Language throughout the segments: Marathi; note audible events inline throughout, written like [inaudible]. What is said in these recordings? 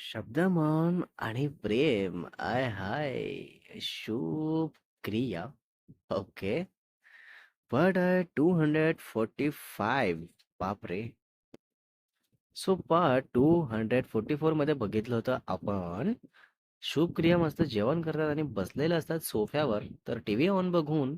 शब्दमन आणि प्रेम. I high. Shubh Kriya. Okay. But two hundred forty five. बापरे. So part two hundred forty फोरमध्ये बघितलं होतं आपण शुभ क्रिया मस्त जेवण करतात आणि बसलेले असतात सोफ्यावर. तर टीव्ही ऑन बघून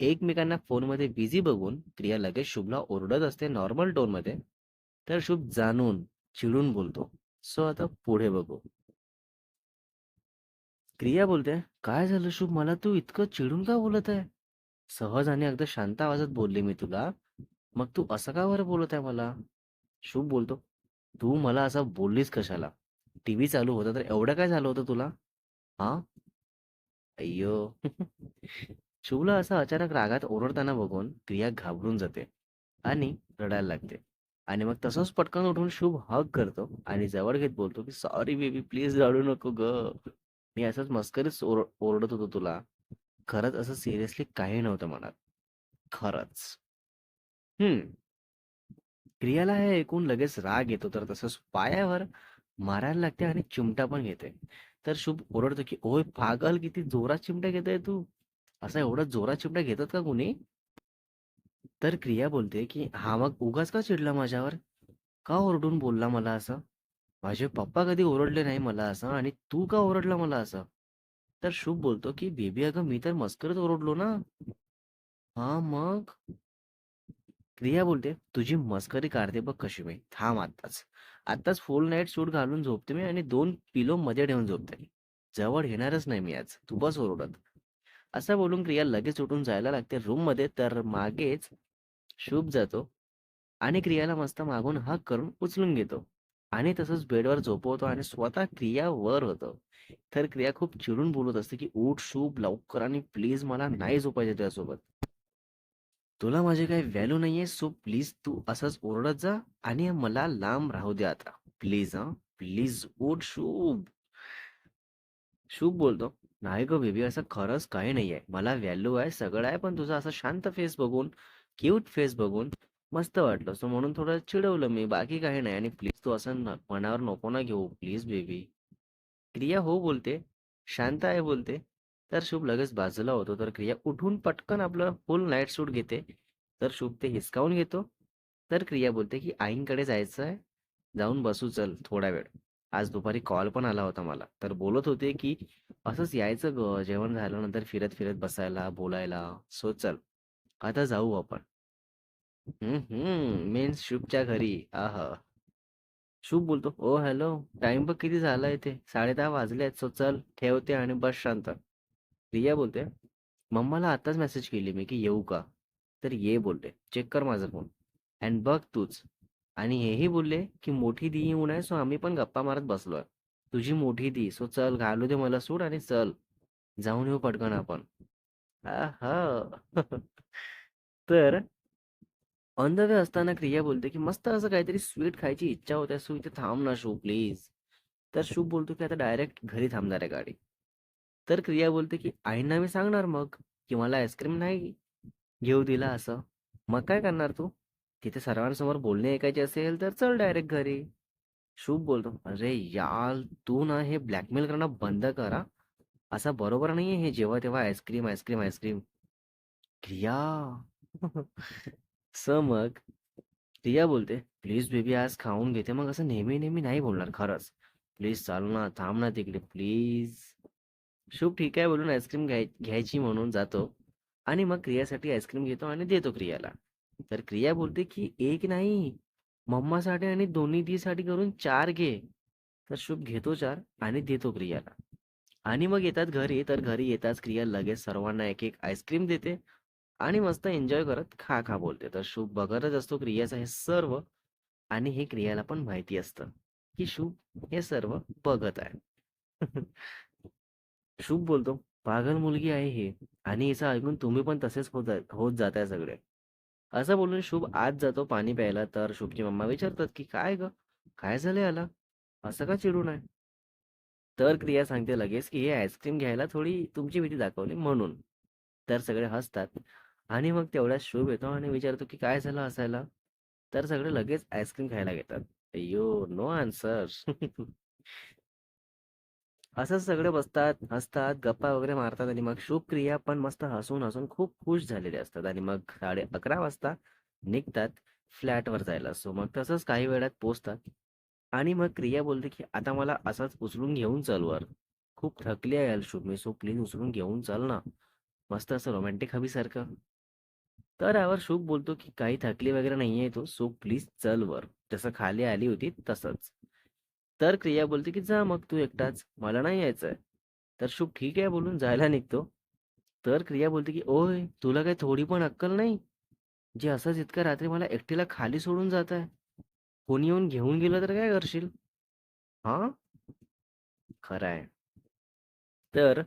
एकमेकांना फोनमध्ये बिझी बघून क्रिया लगेच शुभला ओरडत असते नॉर्मल टोनमध्ये. तर शुभ जाणून चिडून बोलतो. सो आता पुढे बघू. क्रिया बोलते काय झालं शुभ? मला तू इतकं चिडून का बोलत आहे? सहज आणि अगदी शांत आवाजात बोलली मी तुला मग तू असं का बरं बोलत आहे मला? शुभ बोलतो तू मला असं बोललीस कशाला? टीव्ही चालू होता तर एवढं काय झालं होतं तुला? हा? अय्यो. शुभला असं अचानक रागात ओरडताना बघून क्रिया घाबरून जाते आणि रडायला लागते. आणि मग तसंच पटकन उठून शुभ हग करतो आणि जवळ घेत बोलतो की सॉरी बेबी प्लीज रडू नको ग. मी असंच मस्करीच ओर ओरडत होतो तुला. खरंच असं सिरियसली काही नव्हतं मनात. खरंच. हम्म क्रियाला हे ऐकून लगेच राग येतो तर तसंच पायावर मारायला लागते आणि चिमटा पण घेते. तर शुभ ओरडतो की ओय पागल किती जोरात चिमटा घेतोय तू? असा एवढा जोरात चिमटा घेतात का कुणी? तर क्रिया बोलते की हा मग उगाच का चिडला माझ्यावर? का ओरडून बोलला मला असं? माझे पप्पा कधी ओरडले नाही मला असं आणि तू का ओरडला मला असं? तर शुभ बोलतो की बेबी अगं मी तर मस्करच ओरडलो ना. हा मग? क्रिया बोलते तुझी मस्करी काढते बघ कशी मी. थांब आत्ताच. आत्ताच फुल नाईट सूट घालून झोपते मी आणि दोन पिलो मध्ये ठेवून झोपते. जवळ येणारच नाही मी आज. तू बस ओरडत. असं बोलून क्रिया लगेच उठून जायला लागते रूममध्ये तर मागेच शुभ जातो आणि क्रियाला मस्त मागून हक करून उचलून घेतो आणि तसंच बेडवर झोपवतो आणि स्वतः क्रिया वर होतो. तर क्रिया खूप चिडून बोलत असते की उठ शुभ लवकर आणि प्लीज मला नाही झोपायचं तुझ्यासोबत. तुला माझी काही व्हॅल्यू नाहीये सो प्लीज तू असंच ओरडत जा आणि मला लांब राहू दे आता. प्लीज हा. प्लीज उठ शुभ. शुभ बोलतो. नाही गं बेबी असं खरंच काही नाही आहे मला व्हॅल्यू आहे सगळं आहे पण तुझा असं शांत फेस बघून क्यूट फेस बघून मस्त वाटलं. सो म्हणून थोडं चिडवलं मी बाकी काही नाही. आणि प्लीज तू असं न- मनावर नको ना घेऊ प्लीज बेबी क्रिया हो बोलते शांत आहे बोलते तर शुभ लगेच बाजूला होतो. तर क्रिया उठून पटकन आपलं फुल नाईट सूट घेते तर शुभ ते हिसकावून घेतो. तर क्रिया बोलते की आईंकडे जायचं आहे जाऊन बसू चल थोडा वेळ. आज दुपारी कॉल पण आला होता मला. तर बोलत होते की असंच यायचं ग जेवण झाल्यानंतर फिरत फिरत बसायला बोलायला. सो चल आता जाऊ आपण. हम्म हम्म मीन्स शुभच्या घरी. आह. शुभ बोलतो. ओ हॅलो. टाइम बघ किती झालाय ते साडेदहा वाजले आहेत. सो चल ठेवते आणि बस शांत. प्रिया बोलते मम्माला आताच मेसेज केली मी की येऊ का? तर ये बोलते चेक कर माझा फोन अँड बघ तूच. आणि हेही बोलले की मोठी दी येऊन आहे सो आम्ही पण गप्पा मारत बसलोय. तुझी मोठी दी सो चल घालू दे मला सूट आणि चल. जाऊन येऊ पटकन आपण. तर ऑन द वे असताना क्रिया बोलते की मस्त असं काहीतरी स्वीट खायची इच्छा होते सो इथे थांब ना शू प्लीज. तर शुभ बोलतो की आता डायरेक्ट घरी थांबणार आहे गाडी. तर क्रिया बोलते की आईंना मी सांगणार मग की मला आईस्क्रीम नाही घेऊ दिला असं. मग काय करणार तू? तिथे सर्वांसमोर बोलणे ऐकायचे असेल तर चल डायरेक्ट घरी. शुभ बोलतो. अरे यार तू ना हे ब्लॅकमेल करणं बंद करा. असा बरोबर नाहीये हे जेव्हा तेव्हा आईस्क्रीम आईस्क्रीम आईस्क्रीम. क्रिया. [laughs] स मग. प्रिया बोलते प्लीज बेबी आज खाऊन घेते. मग असं नेहमी नेहमी नाही बोलणार खरंच. प्लीज चाल ना थांब ना तिकडे प्लीज. शुभ ठीक आहे बोलून आईस्क्रीम घ्याय घ्यायची म्हणून जातो. आणि मग क्रियासाठी आईस्क्रीम घेतो आणि देतो क्रियाला. तर क्रिया बोलते की एक नाही मम्मासाठी आणि दोन्ही दीसाठी करून चार घे. तर शुभ घेतो चार आणि देतो क्रियाला. आणि मग येतात घरी तर घरी येताच क्रिया लगेच सर्वांना एक एक आईस्क्रीम देते आणि मस्त एन्जॉय करत खा खा बोलते. तर शुभ बघतच असतो क्रियाचं हे सर्व आणि हे क्रियाला पण माहिती असतं की शुभ हे सर्व बघत आहे. शुभ बोलतो पागल मुलगी आहे हे आणि याचं ऐकून तुम्ही पण तसेच होत होत होत जाताय सगळे. असं बोलून शुभ आत जातो पाणी प्यायला. तर शुभची मम्मा विचारतात की काय ग? काय झालं याला? असं का चिडून आहे तर क्रिया सांगते लगेच की हे आईस्क्रीम घ्यायला थोडी तुमची भीती दाखवली म्हणून. तर सगळे हसतात आणि मग तेवढ्यात शुभ येतो आणि विचारतो की काय झालं असायला तर सगळे लगेच आईस्क्रीम खायला घेतात. अय्यो नो आन्सर. [laughs] असंच सगळे बसतात, हसतात, गप्पा वगैरे मारतात आणि मग शुभ क्रिया पण मस्त हसून-हसून खूप खुश झालेले असतात आणि मग 11:30 वाजता निघतात फ्लॅटवर जायला. सो मग तसंच काही वेळात पोहोचतात आणि मग क्रिया बोलते, की "आता मला असाच उचलून घेऊन चल वर. खूप थकली आहे यार शुभ मी, सो प्लीज उचलून घेऊन चल ना." मस्त असं रोमॅन्टिक हवीसारखं. तर यावर शुभ बोलतो, की "काही थकली वगैरे नाहीये तो सो प्लीज चल वर." जसं खाली आली होती तसंच. तर क्रिया बोलते, की "जा मग तू एकटाच, मला नाही यायचंय." तर शुभ ठीक आहे बोलून जायला निघतो. तर क्रिया बोलते, की "ओय, तुला काही थोडी पण अक्कल नाही? जे असंच इतक्या रात्री मला एकटीला खाली सोडून जात आहे. कोणी येऊन घेऊन गेलं तर काय करशील?" हा खरं आहे. तर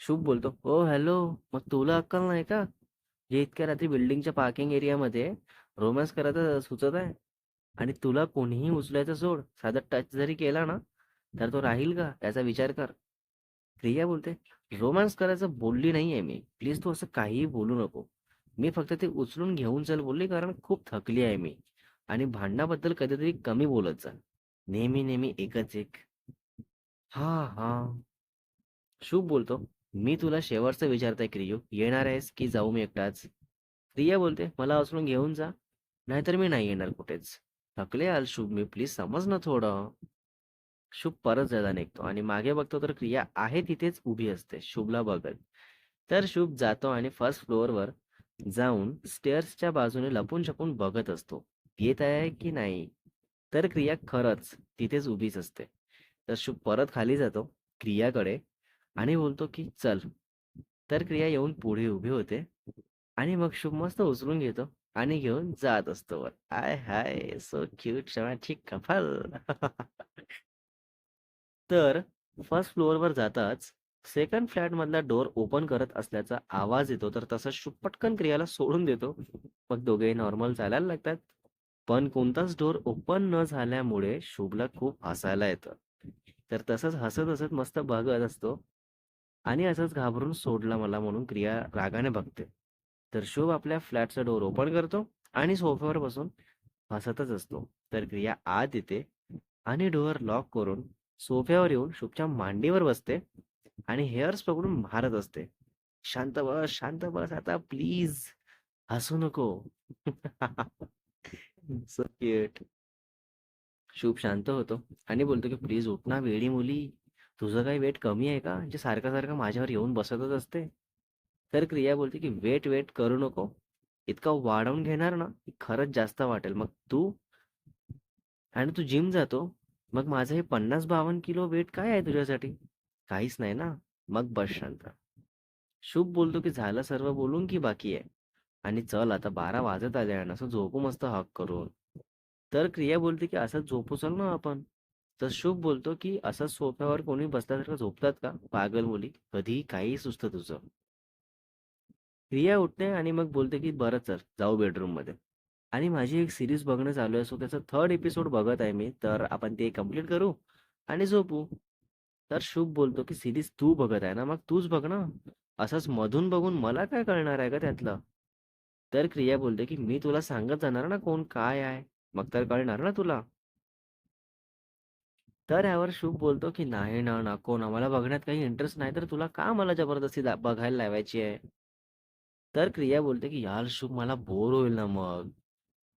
शुभ बोलतो, "ओ हॅलो, मग तुला अक्कल नाही का? जे इतक्या रात्री बिल्डिंगच्या पार्किंग एरियामध्ये रोमॅन्स करायचं सुचत आहे? आणि तुला कोणीही उचलायचं सोड, साधा टच जरी केला ना, तर तो राहील का? याचा विचार कर." प्रिया बोलते, "रोमॅन्स करायचं बोलली नाहीये मी. प्लीज तू असं काहीही बोलू नको. मी फक्त ते उचलून घेऊन चल बोलली कारण खूप थकली आहे मी. आणि भांडणाबद्दल कधीतरी कमी बोलत जा. नेहमी नेहमी एकच एक." हा हा शुभ बोलतो, "मी तुला शेवटचं विचारतोय क्रियो येणार आहेस की जाऊ मी एकटाच?" प्रिया बोलते, "मला उचलून घेऊन जा, नाहीतर मी नाही येणार कुठेच. थकले आल शुभ मी, प्लीज समज ना थोडं." शुभ परत जायला निघतो आणि मागे बघतो तर क्रिया आहे तिथेच उभी असते, शुभला बघत. तर शुभ जातो आणि फर्स्ट फ्लोअरवर जाऊन स्टेअर्सच्या बाजूने लपून-छपून बघत असतो, येत आहे की नाही. तर क्रिया खरंच तिथेच उभीच असते. तर शुभ परत खाली जातो क्रियाकडे आणि बोलतो, की "चल." तर क्रिया येऊन पुढे उभी होते आणि मग शुभ मस्त उचलून घेतो आणि घेऊन जात असतो हाय आय हाय! सो क्यूट रोमॅन्टिक कफल तर फर्स्ट फ्लोअरवर जाताच सेकंड फ्लॅटमधला डोर ओपन करत असल्याचा आवाज येतो. तर तसंच शुभ पटकन क्रियाला सोडून देतो. मग दोघेही नॉर्मल चालायला लागतात. पण कोणताच डोर ओपन न झाल्यामुळे शुभला खूप हसायला येतं. तर तसंच हसत-हसत मस्त बघत असतो आणि असंच घाबरून सोडला मला म्हणून क्रिया रागाने बघते. तर शुभ आपल्या फ्लॅटचा डोर ओपन करतो आणि सोफ्यावर बसून हसतच असतो. तर क्रिया आत येते आणि डोअर लॉक करून सोफ्यावर येऊन शुभच्या मांडीवर बसते आणि हेअर्स पकडून मारत असते. "शांत बस, शांत बस आता प्लीज. हसू नको." [laughs] So cute. शुभ शांत होतो आणि बोलतो, की "प्लीज उठ ना वेळी मुली. तुझं काही वेट कमी आहे का? जे सारखं-सारखं माझ्यावर येऊन बसतच असते." तर क्रिया बोलते, की "वेट, वेट करू नको. इतका वाढवून घेणार ना, की खरंच जास्त वाटेल. मग तू आणि तू जिम जातो. मग माझं हे 50-52 किलो वेट काय आहे तुझ्यासाठी? काहीच नाही ना? मग बस शांत." शुभ बोलतो, की "झालं सर्व बोलून की बाकी आहे? आणि चल आता 12 वाजत आले आणि असं झोपू मस्त हक करून." तर क्रिया बोलते, की "असंच झोपू चल ना आपण." तर शुभ बोलतो, की "असंच सोफ्यावर कोणी बसल्यासारखं झोपतात का? पागल मुली. कधीही काही सुचतं तुझं." क्रिया उठते आणि मग बोलते, की "बरं सर जाऊ बेडरूममध्ये." आणि माझी एक सिरीज बघणं चालू आहे. सो त्याचा थर्ड एपिसोड बघत आहे मी. तर आपण ते कंप्लीट करू आणि झोपू. तर शुभ बोलतो, की सिरीज तू बघत आहे ना, मग तूच बघ ना. असंच मधून बघून मला काय कळणार आहे का त्यातलं?" तर क्रिया बोलते, की "मी तुला सांगत जाणार ना कोण काय आहे. मग तर कळणार ना तुला." तर यावर शुभ बोलतो, की "नाही ना, नको ना. मला बघण्यात काही इंटरेस्ट नाही. तर तुला का मला जबरदस्ती बघायला लावायची आहे?" तर क्रिया बोलते, की "यार शुभ मला बोर होईल ना मग."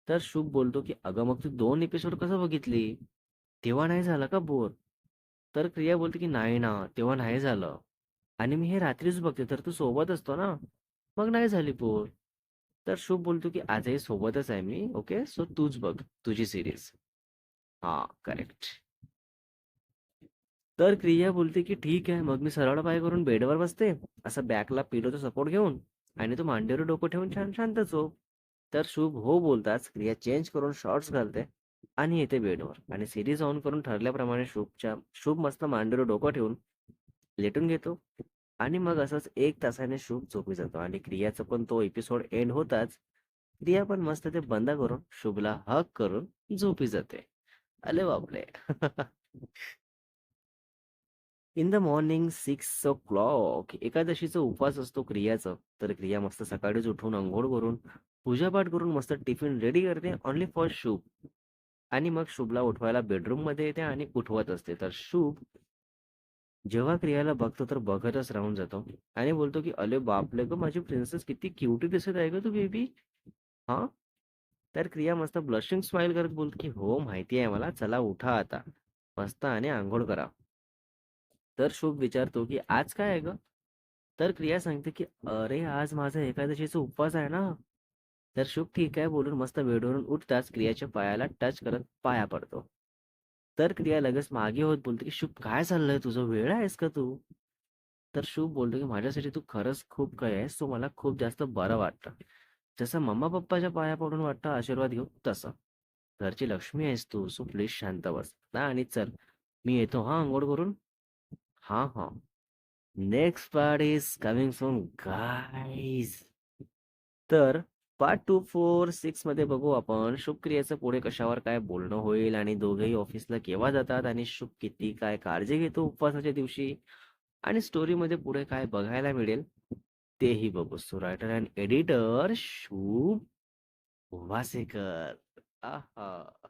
तर शुभ बोलतो, की "अगं मग तू दोन एपिसोड कसं बघितली? तेव्हा नाही झालं का बोर?" तर क्रिया बोलते, की "नाही ना, तेव्हा नाही झालं. आणि मी हे रात्रीच बघते, तर तू सोबत असतो ना, मग नाही झाली बोर." तर शुभ बोलतो, की "आजही सोबतच आहे मी. ओके, सो तूच बघ तुझी सिरीज हा करेक्ट. तर क्रिया बोलते, की "ठीक आहे." मग मी सरळ पाय करून बेडवर बसते, असं बॅकला पिलोचा सपोर्ट घेऊन आणि तू मांडीवर डोकं ठेवून छान शांत झोप. तर शुभ हो बोलताच क्रिया चेंज करून शॉर्ट्स घालते आणि येते बेडवर आणि सीरीज ऑन करून ठरल्याप्रमाणे शुभच्या शुभ मस्त मांडीवर डोकं ठेवून लेटून घेतो आणि मग असंच 1 तासाने शुभ झोपी जातो आणि क्रियाचा पण तो एपिसोड एंड होताच क्रिया पण मस्त ते बंद करून शुभला हग करून झोपी जाते. अरे बापरे! [laughs] इन द मॉर्निंग 6:00 एकादशीचा उपवास असतो क्रियाचं. तर क्रिया मस्त सकाळीच उठून अंघोळ करून, पूजापाठ करून मस्त टिफिन रेडी करते ओन्ली फॉर शुभ. आणि मग शुभला उठवायला बेडरूममध्ये येते आणि उठवत असते. तर शुभ जेव्हा क्रियाला बघतो तर बघतच राहून जातो आणि बोलतो, की अले बापले गं! माझी प्रिन्सेस किती क्युटी दिसत आहे ग तू बेबी." हा तर क्रिया मस्त ब्लशिंग स्माइल करत बोलतो की "हो, माहिती आहे मला. चला उठा आता. मस्त आणि आंघोळ करा." तर शुभ विचारतो, की "आज काय आहे ग तर क्रिया सांगते, की "अरे, आज माझा एकादशीचा उपवास आहे ना." तर शुभ ठीक आहे बोलून मस्त वेडवरून उठताच क्रियाच्या पायाला टच करत पाया पडतो. तर क्रिया लगेच मागे होत बोलते, की "शुभ काय चाललंय तुझं? वेळ आहेस का तू?" तर शुभ बोलतो, की "माझ्यासाठी तू खरंच खूप काही आहेस. तो मला खूप जास्त बरं वाटतं. जसं मम्मा-पप्पाच्या पाया पडून वाटतं आशीर्वाद घेऊ तसं. घरची लक्ष्मी आहेस तू. सो प्लीज शांत बस. ना आणि चल, मी येतो हा अंघोळ करून." हां, हां. Next part is coming soon guys. तर पार्ट 2, 4, 6 मध्ये बघू आपण शुक्रियाचं पुढे कशावर काय बोलणं होईल आणि दोघेही ऑफिसला केव्हा जातात आणि शुभ किती काय काळजी घेतो उपवासाच्या दिवशी आणि स्टोरीमध्ये पुढे काय बघायला मिळेल तेही बघू. सो रायटर अँड एडिटर शुभ वासेकर. आहा!